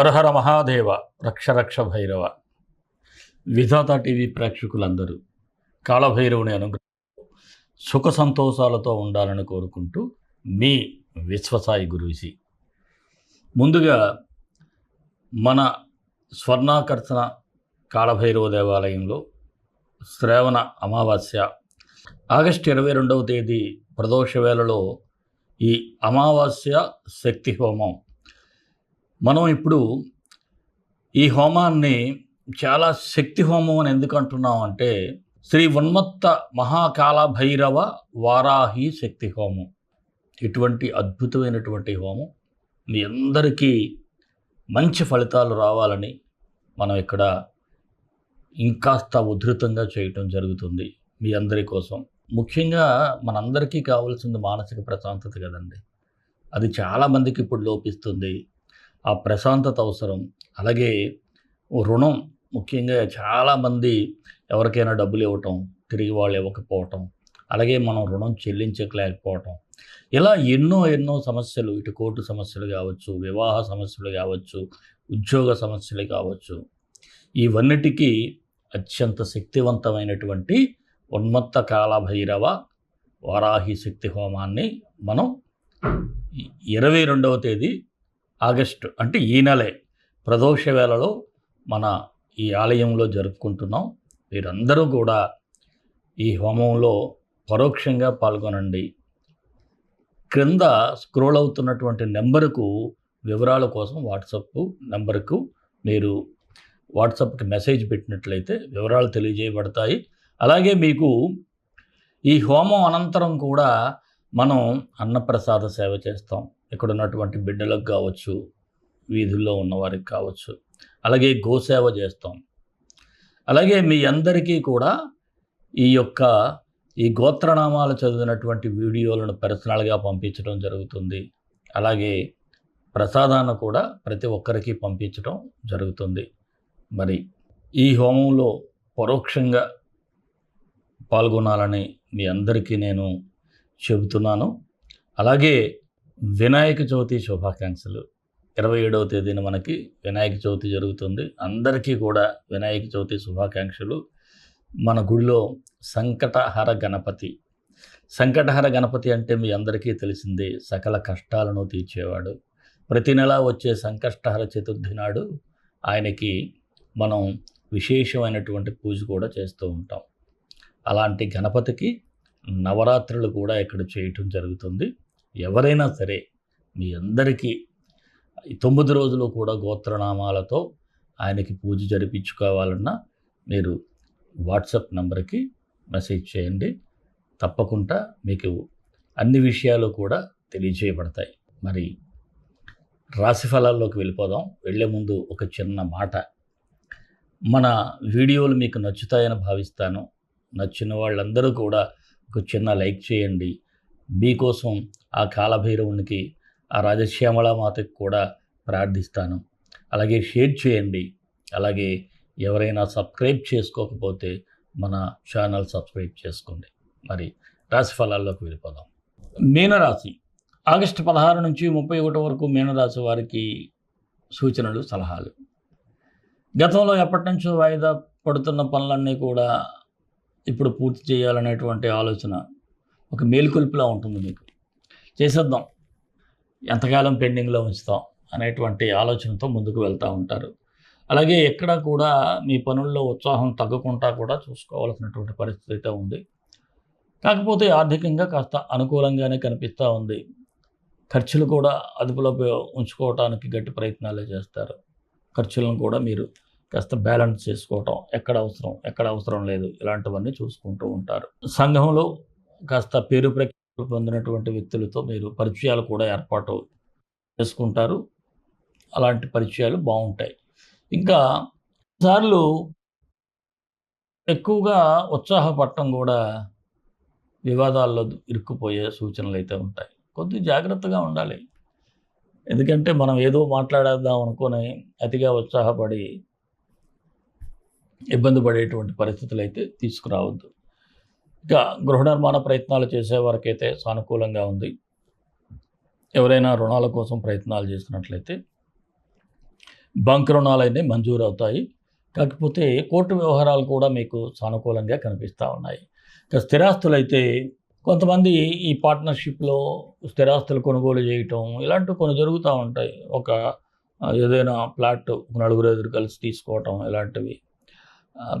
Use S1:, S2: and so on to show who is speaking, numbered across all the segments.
S1: హరహర మహాదేవ రక్ష రక్ష భైరవ. విధాత టీవీ ప్రేక్షకులందరూ కాళభైరవుని అనుగ్రహం సుఖ సంతోషాలతో ఉండాలని కోరుకుంటూ మీ విశ్వసాయి గురూజీ ముందుగా మన స్వర్ణాకర్షణ కాళభైరవ దేవాలయంలో శ్రావణ అమావాస్య ఆగస్టు ఇరవై రెండవ తేదీ ప్రదోష వేళలో ఈ అమావాస్య శక్తి హోమం మనం ఇప్పుడు ఈ హోమాన్ని చాలా శక్తి హోమం అని ఎందుకు అంటున్నాం అంటే శ్రీ ఉన్మత్త మహాకాల భైరవ వారాహి శక్తి హోమం. ఇటువంటి అద్భుతమైనటువంటి హోమం. మీ అందరికీ మంచి ఫలితాలు రావాలని మనం ఇక్కడ ఇంకాస్త ఉధృతంగా చేయటం జరుగుతుంది మీ అందరి కోసం. ముఖ్యంగా మనందరికీ కావాల్సింది మానసిక ప్రశాంతత కదండి. అది చాలామందికి ఇప్పుడు లోపిస్తుంది. ఆ ప్రశాంతత అవసరం. అలాగే రుణం ముఖ్యంగా చాలామంది ఎవరికైనా డబ్బులు ఇవ్వటం తిరిగి వాళ్ళు ఇవ్వకపోవటం అలాగే మనం రుణం చెల్లించలేకపోవటం. ఇలా ఎన్నో ఎన్నో సమస్యలు ఇటు కోర్టు సమస్యలు కావచ్చు వివాహ సమస్యలు కావచ్చు ఉద్యోగ సమస్యలు కావచ్చు. ఇవన్నిటికీ అత్యంత శక్తివంతమైనటువంటి ఉన్మత్త కాల భైరవ వారాహి శక్తి హోమాన్ని మనం ఇరవై రెండవ తేదీ ఆగస్టు అంటే ఈ నెలే ప్రదోష వేళలో మన ఈ ఆలయంలో జరుపుకుంటున్నాం. మీరందరూ కూడా ఈ హోమంలో పరోక్షంగా పాల్గొనండి. క్రింద స్క్రోల్ అవుతున్నటువంటి నెంబరుకు వివరాల కోసం వాట్సప్ నెంబర్కు మీరు వాట్సాప్కి మెసేజ్ పెట్టినట్లయితే వివరాలు తెలియజేయబడతాయి. అలాగే మీకు ఈ హోమం అనంతరం కూడా మనం అన్నప్రసాద సేవ చేస్తాం. ఇక్కడ ఉన్నటువంటి బిడ్డలకు కావచ్చు వీధుల్లో ఉన్నవారికి కావచ్చు. అలాగే గోసేవ చేస్తాం. అలాగే మీ అందరికీ కూడా ఈ యొక్క ఈ గోత్రనామాలు చదివినటువంటి వీడియోలను పర్సనల్గా పంపించడం జరుగుతుంది. అలాగే ప్రసాదాన్ని కూడా ప్రతి ఒక్కరికి పంపించడం జరుగుతుంది. మరి ఈ హోమంలో పరోక్షంగా పాల్గొనాలని మీ అందరికీ నేను చెబుతున్నాను. అలాగే వినాయక చవితి శుభాకాంక్షలు. ఇరవై ఏడవ తేదీన మనకి వినాయక చవితి జరుగుతుంది. అందరికీ కూడా వినాయక చవితి శుభాకాంక్షలు. మన గుడిలో సంకటహర గణపతి. సంకటహర గణపతి అంటే మీ అందరికీ తెలిసిందే సకల కష్టాలను తీర్చేవాడు. ప్రతి నెల వచ్చే సంకష్టహర చతుర్థి నాడు ఆయనకి మనం విశేషమైనటువంటి పూజ కూడా చేస్తూ ఉంటాం. అలాంటి గణపతికి నవరాత్రులు కూడా ఇక్కడ చేయటం జరుగుతుంది. ఎవరైనా సరే మీ అందరికీ తొమ్మిది రోజులు కూడా గోత్రనామాలతో ఆయనకి పూజ జరిపించుకోవాలన్నా మీరు వాట్సాప్ నెంబర్కి మెసేజ్ చేయండి. తప్పకుండా మీకు అన్ని విషయాలు కూడా తెలియజేయబడతాయి. మరి రాశి ఫలాల్లోకి వెళ్ళిపోదాం. వెళ్ళే ముందు ఒక చిన్న మాట. మన వీడియోలు మీకు నచ్చుతాయని భావిస్తాను. నచ్చిన వాళ్ళందరూ కూడా ఒక చిన్న లైక్ చేయండి. మీకోసం ఆ కాలభైరవునికి ఆ రాజశ్యామలామాతకి కూడా ప్రార్థిస్తాను. అలాగే షేర్ చేయండి. అలాగే ఎవరైనా సబ్స్క్రైబ్ చేసుకోకపోతే మన ఛానల్ సబ్స్క్రైబ్ చేసుకోండి. మరి రాశి ఫలాల్లోకి వెళ్ళిపోదాం. మీనరాశి. ఆగస్టు పదహారు నుంచి ముప్పై ఒకటి వరకు మీనరాశి వారికి సూచనలు సలహాలు. గతంలో ఎప్పటి నుంచో వాయిదా పడుతున్న పనులన్నీ కూడా ఇప్పుడు పూర్తి చేయాలనేటువంటి ఆలోచన ఒక మేలుకొల్పులా ఉంటుంది మీకు. చేసేద్దాం. ఎంతకాలం పెండింగ్లో ఉంచుతాం అనేటువంటి ఆలోచనతో ముందుకు వెళ్తూ ఉంటారు. అలాగే ఎక్కడ కూడా మీ పనుల్లో ఉత్సాహం తగ్గకుండా కూడా చూసుకోవాల్సినటువంటి పరిస్థితి అయితే ఉంది. కాకపోతే ఆర్థికంగా కాస్త అనుకూలంగానే కనిపిస్తూ ఉంది. ఖర్చులు కూడా అదుపులో ఉంచుకోవటానికి గట్టి ప్రయత్నాలే చేస్తారు. ఖర్చులను కూడా మీరు కాస్త బ్యాలెన్స్ చేసుకోవటం ఎక్కడ అవసరం ఎక్కడ అవసరం లేదు ఇలాంటివన్నీ చూసుకుంటూ ఉంటారు. సంఘంలో కాస్త పేరు ప్రఖ్యాతులు పొందినటువంటి వ్యక్తులతో మీరు పరిచయాలు కూడా ఏర్పాటు చేసుకుంటారు. అలాంటి పరిచయాలు బాగుంటాయి. ఇంకా సార్లు ఎక్కువగా ఉత్సాహపడటం కూడా వివాదాల్లో ఇరుక్కుపోయే సూచనలు అయితే ఉంటాయి. కొద్ది జాగ్రత్తగా ఉండాలి. ఎందుకంటే మనం ఏదో మాట్లాడేద్దాం అనుకుని అతిగా ఉత్సాహపడి ఇబ్బంది పడేటువంటి పరిస్థితులు అయితే తీసుకురావద్దు. ఇక గృహ నిర్మాణ ప్రయత్నాలు చేసేవారికైతే సానుకూలంగా ఉంది. ఎవరైనా రుణాల కోసం ప్రయత్నాలు చేస్తున్నట్లయితే బంక్ రుణాలన్నీ మంజూరు అవుతాయి. కాకపోతే కోర్టు వ్యవహారాలు కూడా మీకు సానుకూలంగా కనిపిస్తూ ఉన్నాయి. ఇక స్థిరాస్తులు అయితే కొంతమంది ఈ పార్ట్నర్షిప్లో స్థిరాస్తులు కొనుగోలు చేయటం ఇలాంటివి కొన్ని జరుగుతూ ఉంటాయి. ఒక ఏదైనా ప్లాట్ నలుగురు ఎదురు కలిసి తీసుకోవటం ఇలాంటివి.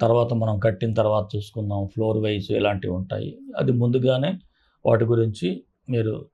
S1: తర్వాత మనం కట్టిన తర్వాత చూసుకుందాం ఫ్లోర్ వైజ్ ఇలాంటివి ఉంటాయి. అది ముందుగానే వాటి గురించి మీరు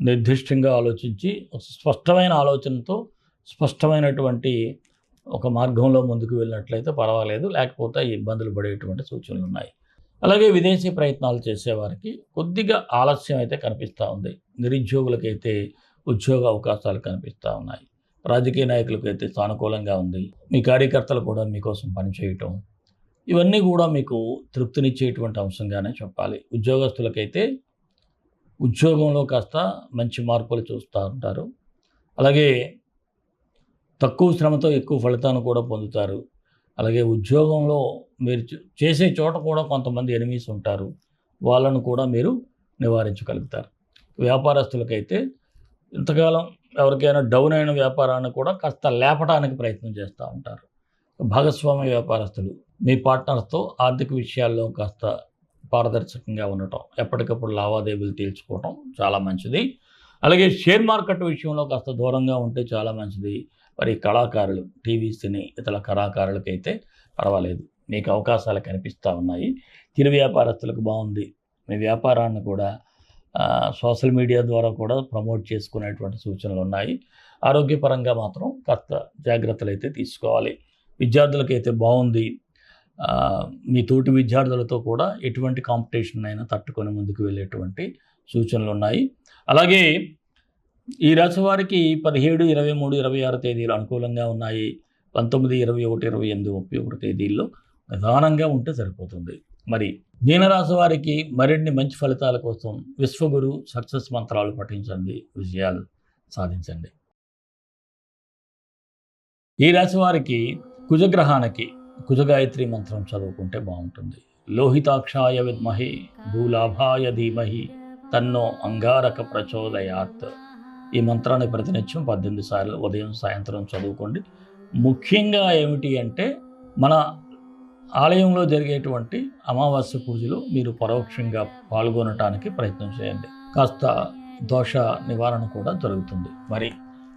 S1: నిర్దిష్టంగా ఆలోచించి స్పష్టమైన ఆలోచనతో స్పష్టమైనటువంటి ఒక మార్గంలో ముందుకు వెళ్ళినట్లయితే పర్వాలేదు. లేకపోతే ఇబ్బందులు పడేటువంటి సూచనలు ఉన్నాయి. అలాగే విదేశీ ప్రయత్నాలు చేసేవారికి కొద్దిగా ఆలస్యం అయితే కనిపిస్తూ ఉంది. నిరుద్యోగులకైతే ఉద్యోగ అవకాశాలు కనిపిస్తూ ఉన్నాయి. రాజకీయ నాయకులకైతే సానుకూలంగా ఉంది. మీ కార్యకర్తలు కూడా మీకోసం పనిచేయటం ఇవన్నీ కూడా మీకు తృప్తినిచ్చేటువంటి అంశంగానే చెప్పాలి. ఉద్యోగస్తులకైతే ఉద్యోగంలో కాస్త మంచి మార్పులు చూస్తూ ఉంటారు. అలాగే తక్కువ శ్రమతో ఎక్కువ ఫలితాన్ని కూడా పొందుతారు. అలాగే ఉద్యోగంలో మీరు చేసే చోట కూడా కొంతమంది ఎనిమీస్ ఉంటారు. వాళ్ళను కూడా మీరు నివారించగలుగుతారు. వ్యాపారస్తులకైతే ఇంతకాలం ఎవరికైనా డౌన్ అయిన వ్యాపారాన్ని కూడా కాస్త లేపడానికి ప్రయత్నం చేస్తూ ఉంటారు. భాగస్వామ్య వ్యాపారస్తులు. మీ పార్ట్నర్స్తో ఆర్థిక విషయాల్లో కాస్త పారదర్శకంగా ఉండటం ఎప్పటికప్పుడు లావాదేవీలు తీర్చుకోవటం చాలా మంచిది. అలాగే షేర్ మార్కెట్ విషయంలో కాస్త దూరంగా ఉంటే చాలా మంచిది. మరి కళాకారులు టీవీ సినీ ఇతర కళాకారులకైతే పర్వాలేదు. మీకు అవకాశాలు కనిపిస్తూ ఉన్నాయి. చిరు వ్యాపారస్తులకు బాగుంది. మీ వ్యాపారాన్ని కూడా సోషల్ మీడియా ద్వారా కూడా ప్రమోట్ చేసుకునేటువంటి సూచనలు ఉన్నాయి. ఆరోగ్యపరంగా మాత్రం కాస్త జాగ్రత్తలు అయితే తీసుకోవాలి. విద్యార్థులకైతే బాగుంది. మీ తోటి విద్యార్థులతో కూడా ఎటువంటి కాంపిటీషన్ అయినా తట్టుకొని ముందుకు వెళ్ళేటువంటి సూచనలు ఉన్నాయి. అలాగే ఈ రాశి వారికి పదిహేడు ఇరవై మూడు ఇరవై ఆరు తేదీలు అనుకూలంగా ఉన్నాయి. పంతొమ్మిది ఇరవై ఒకటి ఇరవై ఎనిమిది ముప్పై ఒకటి తేదీల్లో నిదానంగా ఉంటే సరిపోతుంది. మరి మీనరాశి వారికి మరిన్ని మంచి ఫలితాల కోసం విశ్వగురు సక్సెస్ మంత్రాలు పఠించండి విజయాలు సాధించండి. ఈ రాశి వారికి కుజగ్రహానికి కుజగాయత్రి మంత్రం చదువుకుంటే బాగుంటుంది. లోహితాక్షాయ విద్మహి భూలాభాయ ధీమహి తన్నో అంగారక ప్రచోదయాత్. ఈ మంత్రాన్ని ప్రతినిత్యం పద్దెనిమిది సార్లు ఉదయం సాయంత్రం చదువుకోండి. ముఖ్యంగా ఏమిటి అంటే మన ఆలయంలో జరిగేటువంటి అమావాస్య పూజలో మీరు పరోక్షంగా పాల్గొనటానికి ప్రయత్నం చేయండి. కాస్త దోష నివారణ కూడా జరుగుతుంది. మరి